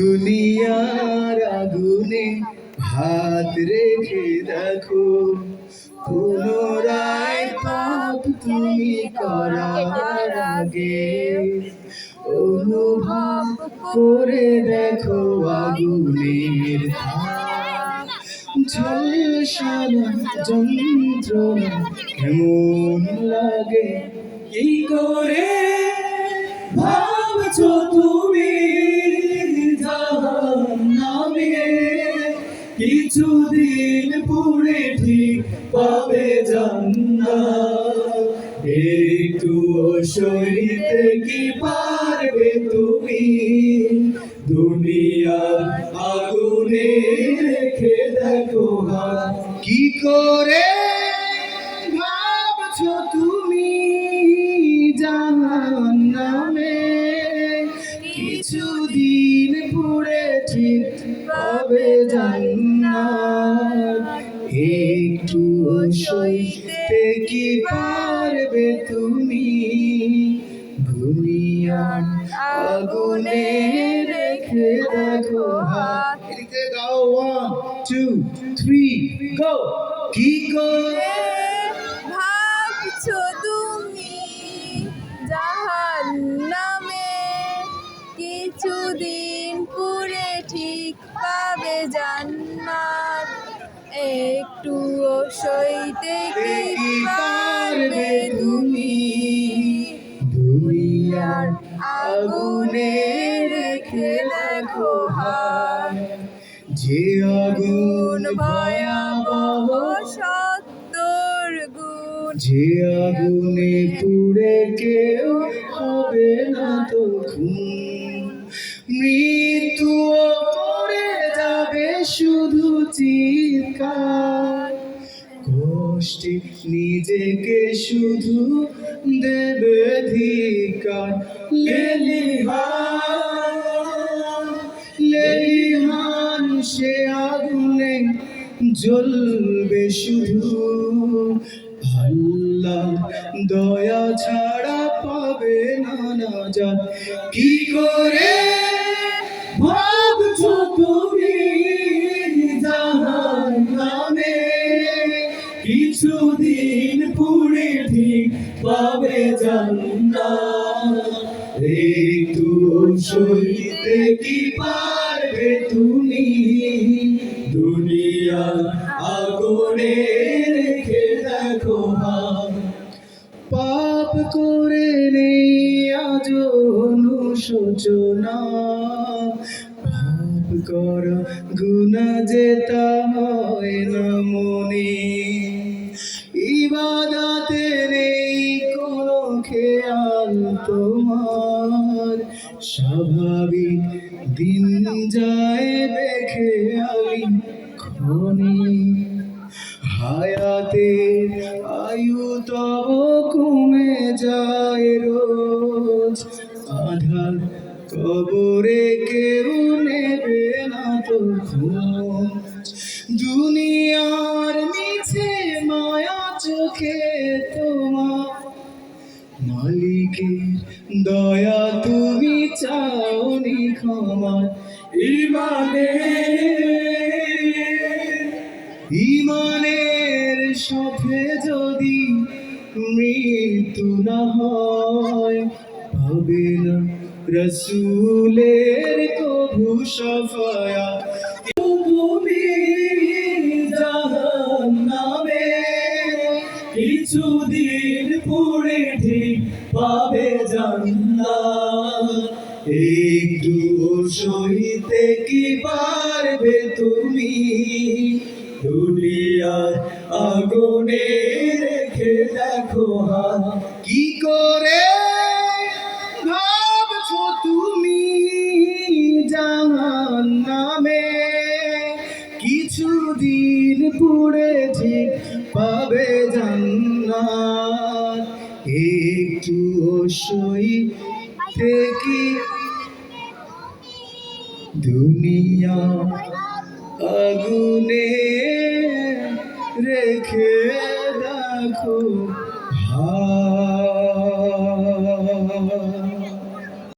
দুনিয়ার আগুনে হাত রেখে দেখো পুনরায় পাপ তুমি করার আগে অনুভব করে দেখো আগুনের ঝলসানো যন্ত্রণা কেমন লাগে? কি করে ভাবছ কিছুদিন পুরে ঠিক পাবে জান্নাত। একটু সইতে কি পারবে তুমি? দুনিয়ার আগুনে রেখে দেখো কি করে ভাবছ তুমি জাহান্নামে? কিছুদিন পুরে ঠিক পাবে জান্নাত। একটু সইতে কি পারবে তুমি। দুনিয়ার আগুনে রেখে দেখো হাত। গাও ওয়ান টু থ্রি গো কি করে? ভাবছ তুমি জাহান্নামে? কিছুদিন পুরে ঠিক পাবে জান্নাত। একটুও সইতে কি পারবে তুমি। দুনিয়ার আগুনে রেখে দেখো হাত যে আগুন ভয়াবহ সত্তর গুণ যে আগুনে পুড়ে কেউ হবে না তো খুন। মৃত্যু পড়ে যাবে শুধু চিৎকার। কষ্টে নিজেকে শুধু দেবে ধিকার। লেলিহান সে আগুনে জ্বলবে শুধু। আল্লাহ দয়া ছাড়া পাবে না না যা কি করে পাবে একটু সইতে কি পারবে তুমি? দুনিয়া আগুনে রেখে দেখো পাপ করে নেই আজ অনুশোচনা। পাপ কর গুণা যেতা হয় না মনে। ইবাদাতে তোমার স্বাভাবিক দিন যায় বেখেয়ালি খনি হায়াতে আয়ু তব কমে যায় রোজ। আধার কবরে কেউ নেবে না তো দুনিয়ার নিচে মায়া চোখে তোমার মালিকের দয়া তুমি চাওনি ক্ষমা। ইমানে ইমানের সাথে যদি মৃত্যু না হয়, হবে না রসুলের কভু সফায়া। কিছুদিন জান্নাত একটু সইতে কি পারবে তুমি? দুনিয়ার আগুনে রেখে দেখো কি করে ভাবছ তুমি জাহান নামে? কিছুদিন পুড়ে ঠিক পাবে জান্নাত। একটু সই থেকে দুনিয়া আগুনে রেখে দেখো হাত